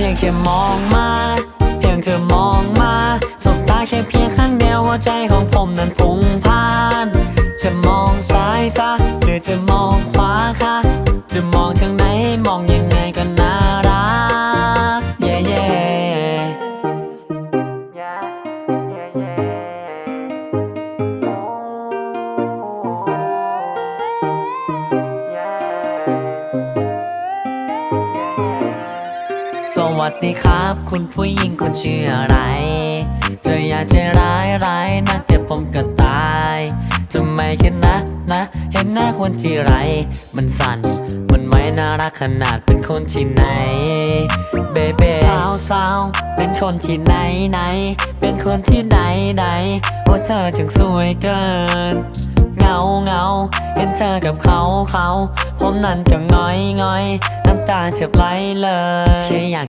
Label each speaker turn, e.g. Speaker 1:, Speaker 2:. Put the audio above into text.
Speaker 1: พียงแค่มองมา เพียงเธอมองมาสบตาแค่เพียงข้างเดียวหัวใจของผมนั้นพุ่งพ่านจะมองซ้ายซะหรือจะมองขวาคะจะมองทางไหน วัสดีครับ คุณผู้หญิงคนชื่ออะไร เธออยากจะร้ายร้ายนักแต่ผมก็ตายทำไมกันนะนะ เห็นหน้าคนที่ไร มันสั่น มันไม่น่ารักขนาดเป็นคนที่ไหน เบเบ้สาวสาวเป็นคนที่ไหนไหน เป็นคนที่ไหนไหนว่าเธอจึงสวยเกินเงาเงาเห็นเธอกับเขาเขา ผมนั้นก็ง้อยง้อยน้ำตาเฉบไหลเลยแค่อยาก